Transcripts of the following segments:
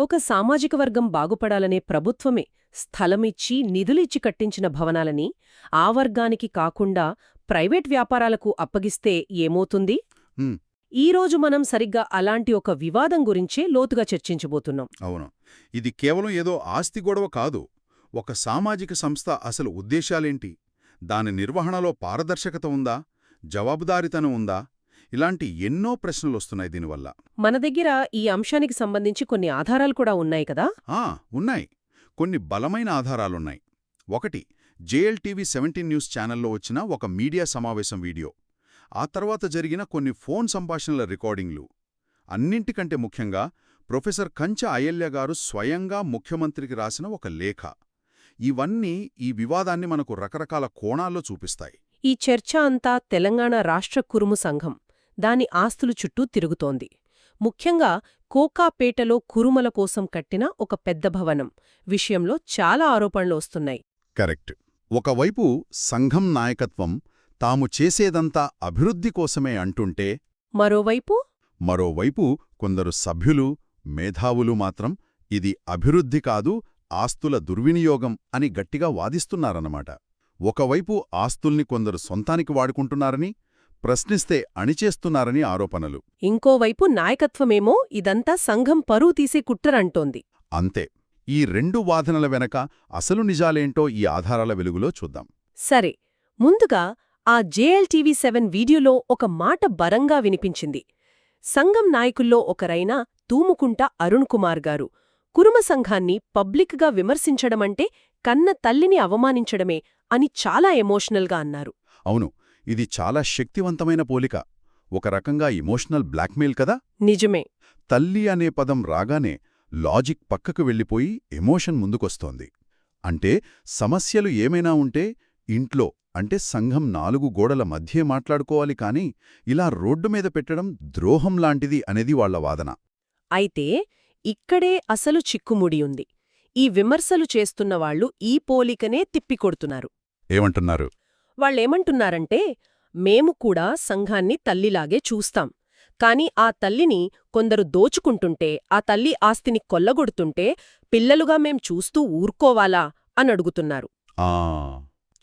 ఒక సామాజిక వర్గం బాగుపడాలనే ప్రభుత్వమే స్థలమిచ్చి నిధులిచ్చి కట్టించిన భవనాలని ఆ వర్గానికి కాకుండా ప్రైవేట్ వ్యాపారాలకు అప్పగిస్తే ఏమవుతుంది. ఈరోజు మనం సరిగ్గా అలాంటి ఒక వివాదం గురించే లోతుగా చర్చించబోతున్నాం. అవును. ఇది కేవలం ఏదో ఆస్తి గొడవ కాదు. ఒక సామాజిక సంస్థ అసలు ఉద్దేశాలేంటి? దాని నిర్వహణలో పారదర్శకత ఉందా? జవాబుదారితనం ఉందా? ఇలాంటి ఎన్నో ప్రశ్నలొస్తున్నాయి దీనివల్ల. మన దగ్గర ఈ అంశానికి సంబంధించి కొన్ని ఆధారాలు కూడా ఉన్నాయి కదా? ఆ ఉన్నాయి. కొన్ని బలమైన ఆధారాలున్నాయి. ఒకటి జేఎల్టీవీ సెవెంటీన్ న్యూస్ ఛానల్లో వచ్చిన ఒక మీడియా సమావేశం వీడియో. ఆ తర్వాత జరిగిన కొన్ని ఫోన్ సంభాషణల రికార్డింగ్లు. అన్నింటికంటే ముఖ్యంగా ప్రొఫెసర్ కంచ అయ్యల్య గారు స్వయంగా ముఖ్యమంత్రికి రాసిన ఒక లేఖ. ఇవన్నీ ఈ వివాదాన్ని మనకు రకరకాల కోణాల్లో చూపిస్తాయి. ఈ చర్చ అంతా తెలంగాణ రాష్ట్ర కురుము సంఘం. దాని ఆస్తులు చుట్టూ తిరుగుతోంది. ముఖ్యంగా కోకాపేటలో కురుమల కోసం కట్టిన ఒక పెద్ద భవనం. విషయంలో చాలా ఆరోపణలు వస్తున్నాయి. కరెక్ట్. ఒకవైపు సంఘం నాయకత్వం తాము చేసేదంతా అభివృద్ధి కోసమే అంటుంటే మరోవైపు? మరోవైపు కొందరు సభ్యులు మేధావులు మాత్రం ఇది అభివృద్ధి కాదు ఆస్తుల దుర్వినియోగం అని గట్టిగా వాదిస్తున్నారన్నమాట. ఒకవైపు ఆస్తుల్ని కొందరు సొంతానికి వాడుకుంటున్నారని ప్రశ్నిస్తే అణిచేస్తున్నారని ఆరోపణలు. ఇంకోవైపు నాయకత్వమేమో ఇదంతా సంఘం పరువు తీసే కుట్రరంటోంది అంతే. ఈ రెండు వాదనల వెనక అసలు నిజాలేంటో ఈ ఆధారాల వెలుగులో చూద్దాం. సరే. ముందుగా ఆ జేఎల్టీవీ సెవెన్ వీడియోలో ఒక మాట బరంగా వినిపించింది. సంఘం నాయకుల్లో ఒకరైన తూముకుంట అరుణ్ కుమార్ గారు కురుమ సంఘాన్ని పబ్లిక్గా విమర్శించడమంటే కన్న తల్లిని అవమానించడమే అని చాలా ఎమోషనల్గా అన్నారు. అవును. ఇది చాలా శక్తివంతమైన పోలిక. ఒక రకంగా ఇమోషనల్ బ్లాక్మెయిల్ కదా? నిజమే. తల్లి అనే పదం రాగానే లాజిక్ పక్కకు వెళ్ళిపోయి ఎమోషన్ ముందుకొస్తోంది. అంటే సమస్యలు ఏమైనా ఉంటే ఇంట్లో అంటే సంఘం నాలుగు గోడల మధ్యే మాట్లాడుకోవాలి కాని ఇలా రోడ్డు మీద పెట్టడం ద్రోహం లాంటిది అనేది వాళ్ళ వాదన. అయితే ఇక్కడే అసలు చిక్కుముడి ఉంది. ఈ విమర్శలు చేస్తున్నవాళ్ళు ఈ పోలికనే తిప్పికొడుతున్నారు. ఏమంటున్నారు? వాళ్ళేమంటున్నారంటే మేము కూడా సంఘాన్ని తల్లిలాగే చూస్తాం. కాని ఆ తల్లిని కొందరు దోచుకుంటుంటే ఆ తల్లి ఆస్తిని కొల్లగొడుతుంటే పిల్లలుగా మేం చూస్తూ ఊరుకోవాలా? అని అడుగుతున్నారు. ఆ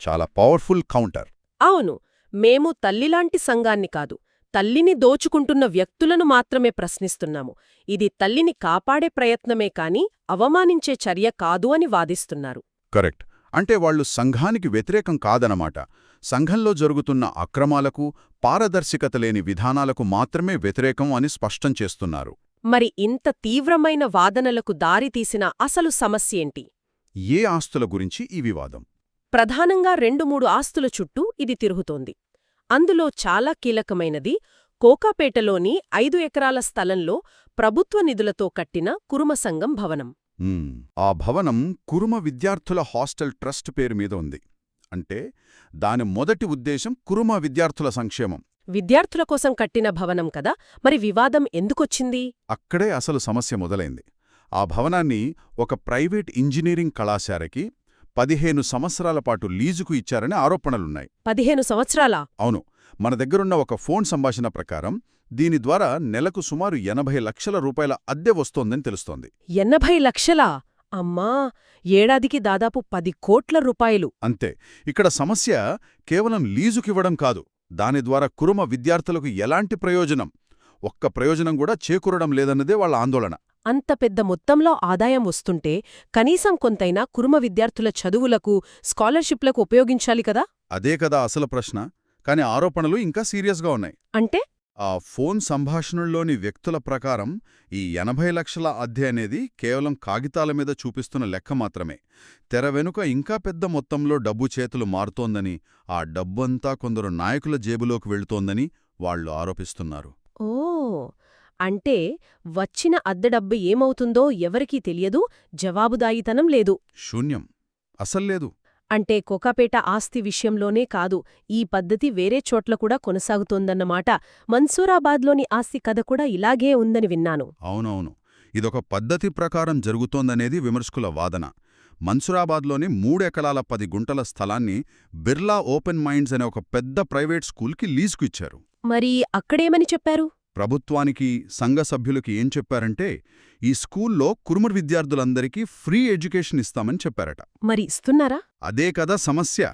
చాలా పవర్ఫుల్ కౌంటర్. అవును మేము తల్లిలాంటి సంఘాన్ని కాదు తల్లిని దోచుకుంటున్న వ్యక్తులను మాత్రమే ప్రశ్నిస్తున్నాము. ఇది తల్లిని కాపాడే ప్రయత్నమే కాని అవమానించే చర్య కాదు అని వాదిస్తున్నారు. కరెక్ట్. అంటే వాళ్ళు సంఘానికి వ్యతిరేకం కాదనమాట. సంఘంలో జరుగుతున్న అక్రమాలకు పారదర్శకత లేని విధానాలకు మాత్రమే వ్యతిరేకం అని స్పష్టం చేస్తున్నారు. మరి ఇంత తీవ్రమైన వాదనలకు దారితీసిన అసలు సమస్యేంటి ఏ ఆస్తుల గురించి ఈ వివాదం? ప్రధానంగా రెండు మూడు ఆస్తుల చుట్టూ ఇది తిరుగుతోంది. అందులో చాలా కీలకమైనది కోకాపేటలోని ఐదు ఎకరాల స్థలంలో ప్రభుత్వ నిధులతో కట్టిన కురుమసంగం భవనం. మ్మ్. ఆ భవనం కురుమ విద్యార్థుల హాస్టల్ ట్రస్ట్ పేరు మీద ఉంది. అంటే దాని మొదటి ఉద్దేశం కురుమ విద్యార్థుల సంక్షేమం. విద్యార్థుల కోసం కట్టిన భవనం కదా మరి వివాదం ఎందుకొచ్చింది? అక్కడే అసలు సమస్య మొదలైంది. ఆ భవనాన్ని ఒక ప్రైవేట్ ఇంజనీరింగ్ కళాశాలకి పదిహేను సంవత్సరాల పాటు లీజుకు ఇచ్చారని ఆరోపణలున్నాయి. పదిహేను సంవత్సరాలా? అవును. మన దగ్గరున్న ఒక ఫోన్ సంభాషణ ప్రకారం దీని ద్వారా నెలకు సుమారు ఎనభై లక్షల రూపాయల అద్దె వస్తోందని తెలుస్తోంది. ఎనభై లక్షలా? అమ్మా ఏడాదికి దాదాపు పది కోట్ల రూపాయలు. అంతే. ఇక్కడ సమస్య కేవలం లీజుకివ్వడం కాదు. దాని ద్వారా కురుమ విద్యార్థులకు ఎలాంటి ప్రయోజనం? ఒక్క ప్రయోజనం కూడా చేకూరడం లేదన్నదే వాళ్ళ ఆందోళన. అంత పెద్ద మొత్తంలో ఆదాయం వస్తుంటే కనీసం కొంతైనా కురుమ విద్యార్థుల చదువులకు స్కాలర్షిప్లకు ఉపయోగించాలి కదా? అదే కదా అసలు ప్రశ్న. కాని ఆరోపణలు ఇంకా సీరియస్గా ఉన్నాయి. అంటే? ఆ ఫోన్ సంభాషణల్లోని వ్యక్తుల ప్రకారం ఈ ఎనభై లక్షల అద్దె అనేది కేవలం కాగితాల మీద చూపిస్తున్న లెక్క మాత్రమే. తెర వెనుక ఇంకా పెద్ద మొత్తంలో డబ్బు చేతులు మారుతోందని ఆ డబ్బంతా కొందరు నాయకుల జేబులోకి వెళుతోందని వాళ్ళు ఆరోపిస్తున్నారు. ఓ! అంటే వచ్చిన అద్దె డబ్బు ఏమవుతుందో ఎవరికీ తెలియదు జవాబుదాయితనం లేదు. శూన్యం. అసల్లేదు అంటే కోకాపేట ఆస్తి విషయంలోనే కాదు ఈ పద్ధతి వేరే చోట్ల కూడా కొనసాగుతోందన్నమాట. మన్సూరాబాద్లోని ఆస్తి కథ కూడా ఇలాగే ఉందని విన్నాను. అవునవును. ఇదొక పద్ధతి ప్రకారం జరుగుతోందనేది విమర్శకుల వాదన. మన్సురాబాద్లోని మూడెకరాల పది గుంటల స్థలాన్ని బిర్లా ఓపెన్ మైండ్స్ అనే ఒక పెద్ద ప్రైవేట్ స్కూల్కి లీజుకు ఇచ్చారు. మరి అక్కడేమని చెప్పారు? ప్రభుత్వానికి సంఘ సభ్యులకి ఏం చెప్పారంటే ఈ స్కూల్లో కురుమర్ విద్యార్థులందరికీ ఫ్రీ ఎడ్యుకేషన్ ఇస్తామని చెప్పారట. మరి ఇస్తున్నారా? అదే కదా సమస్య.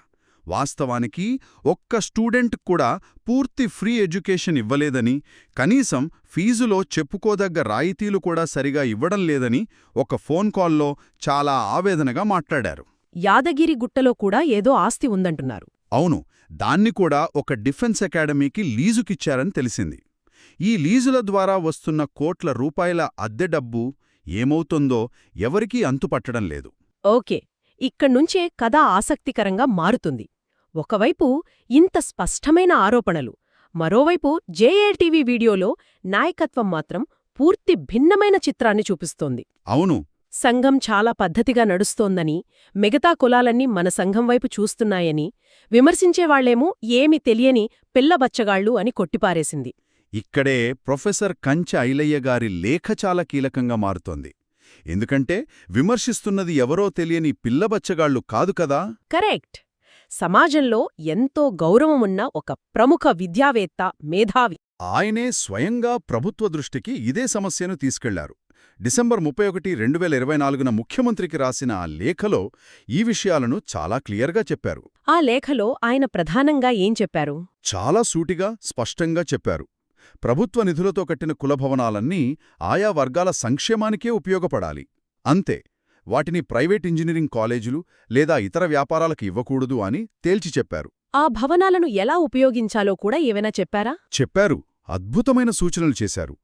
వాస్తవానికి ఒక్క స్టూడెంట్ కూడా పూర్తి ఫ్రీ ఎడ్యుకేషన్ ఇవ్వలేదని కనీసం ఫీజులో చెప్పుకోదగ్గ రాయితీలు కూడా సరిగా ఇవ్వడం లేదని ఒక ఫోన్ కాల్లో చాలా ఆవేదనగా మాట్లాడారు. యాదగిరి గుట్టలో కూడా ఏదో ఆస్తి ఉందంటున్నారు. అవును దాన్ని కూడా ఒక డిఫెన్స్ అకాడమీకి లీజుకిచ్చారని తెలిసింది. ఈ లీజుల ద్వారా వస్తున్న కోట్ల రూపాయల అద్దె డబ్బు ఏమవుతుందో ఎవరికీ అంతుపట్టడం లేదు. ఓకే ఇక్కడ్నుంచే కథ ఆసక్తికరంగా మారుతుంది. ఒకవైపు ఇంత స్పష్టమైన ఆరోపణలు మరోవైపు జేఏటీవీ వీడియోలో నాయకత్వం మాత్రం పూర్తి భిన్నమైన చిత్రాన్ని చూపిస్తోంది. అవును. సంఘం చాలా పద్ధతిగా నడుస్తోందని మిగతా కులాలన్నీ మన సంఘం వైపు చూస్తున్నాయని విమర్శించేవాళ్ళేమో ఏమి తెలియని పిల్లబచ్చగాళ్ళు అని కొట్టిపారేసింది. ఇక్కడే ప్రొఫెసర్ కంచె ఐలయ్య గారి లేఖ చాలా కీలకంగా మారుతోంది. ఎందుకంటే విమర్శిస్తున్నది ఎవరో తెలియని పిల్లబచ్చగాళ్ళు కాదు కదా? కరెక్ట్. సమాజంలో ఎంతో గౌరవమున్న ఒక ప్రముఖ విద్యావేత్త మేధావి. ఆయనే స్వయంగా ప్రభుత్వ దృష్టికి ఇదే సమస్యను తీసుకెళ్ళారు. డిసెంబర్ ముప్పై ఒకటి రెండు వేల ఇరవై నాలుగున ముఖ్యమంత్రికి రాసిన ఆ లేఖలో ఈ విషయాలను చాలా క్లియర్గా చెప్పారు. ఆ లేఖలో ఆయన ప్రధానంగా ఏం చెప్పారు? చాలా సూటిగా స్పష్టంగా చెప్పారు. ప్రభుత్వ నిధులతో కట్టిన కులభవనాలన్నీ ఆయా వర్గాల సంక్షేమానికే ఉపయోగపడాలి. అంతే వాటిని ప్రైవేట్ ఇంజనీరింగ్ కాలేజీలు లేదా ఇతర వ్యాపారాలకు ఇవ్వకూడదు అని తేల్చి చెప్పారు. ఆ భవనాలను ఎలా ఉపయోగించాలో కూడా ఏవైనా చెప్పారా? చెప్పారు అద్భుతమైన సూచనలు చేశారు.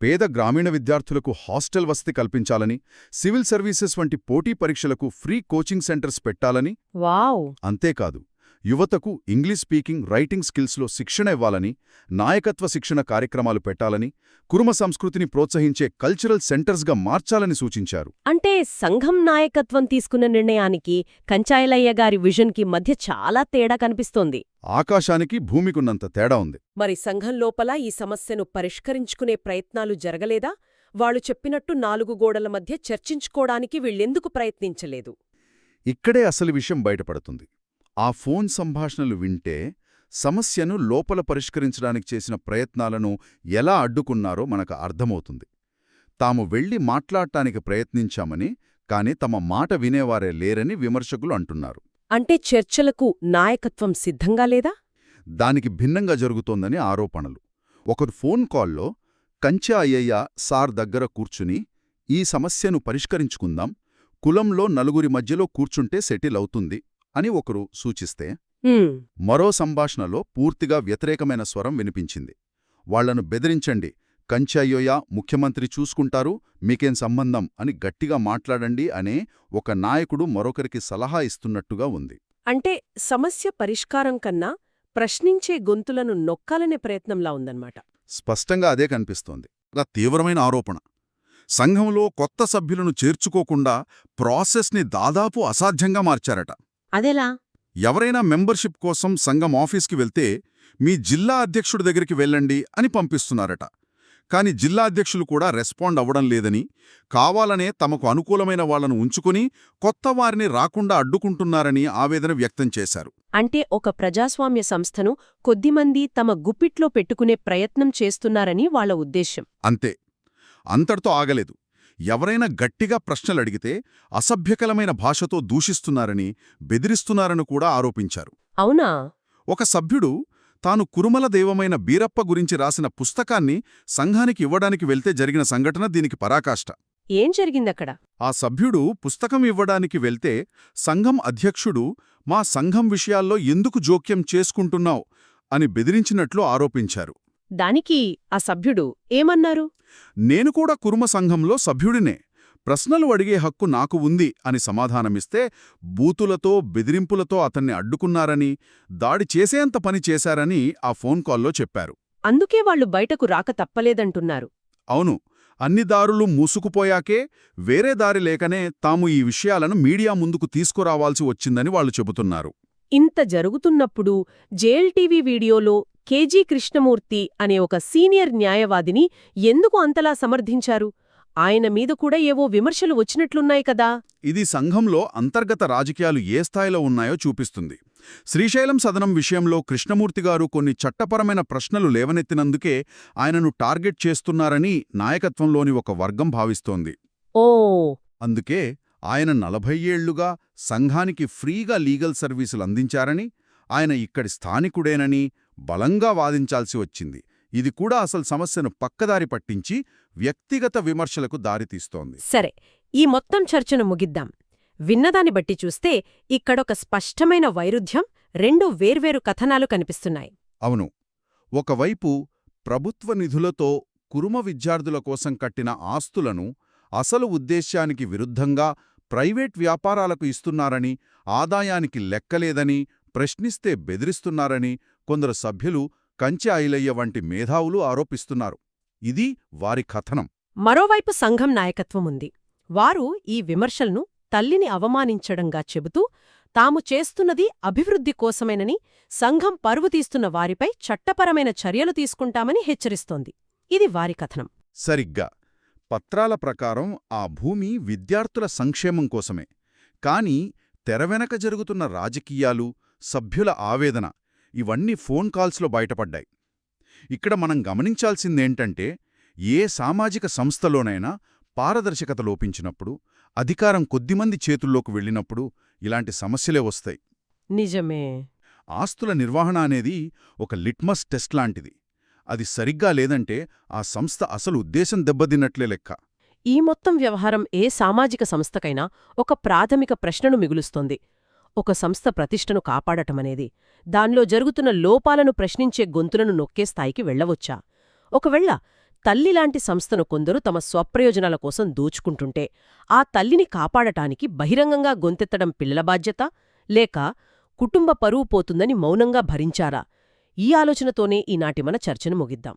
పేద గ్రామీణ విద్యార్థులకు హాస్టల్ వసతి కల్పించాలని సివిల్ సర్వీసెస్ వంటి పోటీ పరీక్షలకు ఫ్రీ కోచింగ్ సెంటర్స్ పెట్టాలని వావ్! అంతేకాదు యువతకు ఇంగ్లీష్ స్పీకింగ్ రైటింగ్ స్కిల్స్లో శిక్షణ ఇవ్వాలని నాయకత్వ శిక్షణ కార్యక్రమాలు పెట్టాలని కురుమ సంస్కృతిని ప్రోత్సహించే కల్చరల్ సెంటర్స్గా మార్చాలని సూచించారు. అంటే సంఘం నాయకత్వం తీసుకున్న నిర్ణయానికి కంచాయలయ్య గారి విజన్కి మధ్య చాలా తేడా కనిపిస్తోంది. ఆకాశానికి భూమికున్నంత తేడా ఉంది. మరి సంఘం లోపల ఈ సమస్యను పరిష్కరించుకునే ప్రయత్నాలు జరగలేదా? వాళ్ళు చెప్పినట్టు నాలుగు గోడల మధ్య చర్చించుకోవడానికి వీళ్ళెందుకు ప్రయత్నించలేదు? ఇక్కడే అసలు విషయం బయటపడుతుంది. ఆ ఫోన్ సంభాషణలు వింటే సమస్యను లోపల పరిష్కరించడానికి చేసిన ప్రయత్నాలను ఎలా అడ్డుకున్నారో మనకు అర్థమవుతుంది. తాము వెళ్ళి మాట్లాడటానికి ప్రయత్నించామని కాని తమ మాట వినేవారే లేరని విమర్శకులు అంటున్నారు. అంటే చర్చలకు నాయకత్వం సిద్ధంగా లేదా? దానికి భిన్నంగా జరుగుతోందని ఆరోపణలు. ఒకరు ఫోన్ కాల్లో కంచె అయ్యయ్య సార్ దగ్గర కూర్చుని ఈ సమస్యను పరిష్కరించుకుందాం. కులంలో నలుగురి మధ్యలో కూర్చుంటే సెటిల్ అవుతుంది. అని ఒకరు సూచిస్తే మరో సంభాషణలో పూర్తిగా వ్యతిరేకమైన స్వరం వినిపించింది. వాళ్ళను బెదిరించండి. కంచాయ్యోయ ముఖ్యమంత్రి చూసుకుంటారు మీకేం సంబంధం? అని గట్టిగా మాట్లాడండి అనే ఒక నాయకుడు మరొకరికి సలహా ఇస్తున్నట్టుగా ఉంది. అంటే సమస్య పరిష్కారం కన్నా ప్రశ్నించే గొంతులను నొక్కాలనే ప్రయత్నంలా ఉందన్నమాట. స్పష్టంగా అదే కనిపిస్తోంది. తీవ్రమైన ఆరోపణ. సంఘంలో కొత్త సభ్యులను చేర్చుకోకుండా ప్రాసెస్ని దాదాపు అసాధ్యంగా మార్చారట. అదెలా? ఎవరైనా మెంబర్షిప్ కోసం సంఘం ఆఫీస్కి వెళ్తే మీ జిల్లా అధ్యక్షుడి దగ్గరికి వెళ్ళండి అని పంపిస్తున్నారట. కాని జిల్లా అధ్యక్షులు కూడా రెస్పాండ్ అవ్వడం లేదని కావాలనే తమకు అనుకూలమైన వాళ్ళను ఉంచుకుని కొత్త వారిని రాకుండా అడ్డుకుంటున్నారని ఆవేదన వ్యక్తం చేశారు. అంటే ఒక ప్రజాస్వామ్య సంస్థను కొద్దిమంది తమ గుప్పిట్లో పెట్టుకునే ప్రయత్నం చేస్తున్నారని వాళ్ళ ఉద్దేశ్యం. అంతే. అంతటితో ఆగలేదు. ఎవరైనా గట్టిగా ప్రశ్నలడిగితే అసభ్యకరమైన భాషతో దూషిస్తున్నారని బెదిరిస్తున్నారని కూడా ఆరోపించారు. అవునా? ఒక సభ్యుడు తాను కురుమల దైవమైన బీరప్ప గురించి రాసిన పుస్తకాన్ని సంఘానికి ఇవ్వడానికి వెళ్తే జరిగిన సంఘటన దీనికి పరాకాష్ట. ఏం జరిగిందక్కడ? ఆ సభ్యుడు పుస్తకం ఇవ్వడానికి వెళ్తే సంఘం అధ్యక్షుడు మా సంఘం విషయాల్లో ఎందుకు జోక్యం చేసుకుంటున్నావు? అని బెదిరించినట్లు ఆరోపించారు. దానికి ఆ సభ్యుడు ఏమన్నారు? నేను కూడా కురుమ సంఘంలో సభ్యుడినే. ప్రశ్నలు అడిగే హక్కు నాకు ఉంది అని సమాధానమిస్తే బూతులతో బెదిరింపులతో అతన్ని అడ్డుకున్నారని దాడి చేసేంత పని చేశారని ఆ ఫోన్ కాల్లో చెప్పారు. అందుకే వాళ్ళు బయటకు రాక తప్పలేదంటున్నారు. అవును అన్ని దారులు మూసుకుపోయాకే వేరే దారి లేకనే తాము ఈ విషయాలను మీడియా ముందుకు తీసుకురావాల్సి వచ్చిందని వాళ్ళు చెబుతున్నారు. ఇంత జరుగుతున్నప్పుడు జేఎల్టీవీ వీడియోలో కేజీ కృష్ణమూర్తి అనే ఒక సీనియర్ న్యాయవాదిని ఎందుకు అంతలా సమర్థించారు? ఆయన మీద కూడా ఏవో విమర్శలు వచ్చినట్లున్నాయి కదా? ఇది సంఘంలో అంతర్గత రాజకీయాలు ఏ స్థాయిలో ఉన్నాయో చూపిస్తుంది. శ్రీశైలం సదనం విషయంలో కృష్ణమూర్తి గారు కొన్ని చట్టపరమైన ప్రశ్నలు లేవనెత్తినందుకే ఆయనను టార్గెట్ చేస్తున్నారని నాయకత్వంలోని ఒక వర్గం భావిస్తోంది. ఓ! అందుకే ఆయన నలభై ఏళ్ళుగా సంఘానికి ఫ్రీగా లీగల్ సర్వీసులు అందించారని ఆయన ఇక్కడి స్థానికుడేనని బలంగా వాదించాల్సి వచ్చింది. ఇది కూడా అసలు సమస్యను పక్కదారి పట్టించి వ్యక్తిగత విమర్శలకు దారితీస్తోంది సరే ఈ మొత్తం చర్చను ముగిద్దాం. విన్నదాన్ని బట్టి చూస్తే ఇక్కడొక స్పష్టమైన వైరుధ్యం రెండు వేర్వేరు కథనాలు కనిపిస్తున్నాయి. అవును. ఒకవైపు ప్రభుత్వ నిధులతో కురుమ విద్యార్థుల కోసం కట్టిన ఆస్తులను అసలు ఉద్దేశ్యానికి విరుద్ధంగా ప్రైవేట్ వ్యాపారాలకు ఇస్తున్నారని ఆదాయానికి లెక్కలేదని ప్రశ్నిస్తే బెదిరిస్తున్నారని కొందరు సభ్యులు కంచె ఐలయ్య వంటి మేధావులు ఆరోపిస్తున్నారు. ఇది వారి కథనం. మరోవైపు సంఘం నాయకత్వం ఉంది వారు ఈ విమర్శలను తల్లిని అవమానించడంగా చెబుతూ తాము చేస్తున్నది అభివృద్ధి కోసమేనని సంఘం పరువు తీస్తున్న వారిపై చట్టపరమైన చర్యలు తీసుకుంటామని హెచ్చరిస్తోంది. ఇది వారి కథనం. సరిగ్గా. పత్రాల ప్రకారం ఆ భూమి విద్యార్థుల సంక్షేమం కోసమే. కాని తెరవెనక జరుగుతున్న రాజకీయాలు సభ్యుల ఆవేదన ఇవన్నీ ఫోన్ కాల్స్లో బయటపడ్డాయి. ఇక్కడ మనం గమనించాల్సిందేంటంటే ఏ సామాజిక సంస్థలోనైనా పారదర్శకత లోపించినప్పుడు అధికారం కొద్దిమంది చేతుల్లోకి వెళ్ళినప్పుడు ఇలాంటి సమస్యలే వస్తాయి. నిజమే. ఆస్తుల నిర్వహణ అనేది ఒక లిట్మస్ టెస్ట్ లాంటిది. అది సరిగ్గా లేదంటే ఆ సంస్థ అసలు ఉద్దేశం దెబ్బతిన్నట్లే లెక్క. ఈ మొత్తం వ్యవహారం ఏ సామాజిక సంస్థకైనా ఒక ప్రాథమిక ప్రశ్నను మిగులుస్తోంది. ఒక సంస్థ ప్రతిష్టను కాపాడటమనేది. దానిలో జరుగుతున్న లోపాలను ప్రశ్నించే గొంతులను నొక్కే స్థాయికి వెళ్ళవచ్చా ఒకవేళ తల్లిలాంటి సంస్థను కొందరు తమ స్వప్రయోజనాల కోసం దోచుకుంటుంటే ఆ తల్లిని కాపాడటానికి బహిరంగంగా గొంతెత్తడం పిల్లల బాధ్యత? లేక కుటుంబ పరువు పోతుందని మౌనంగా భరించారా? ఈ ఆలోచనతోనే ఈనాటి మన చర్చను ముగిద్దాం.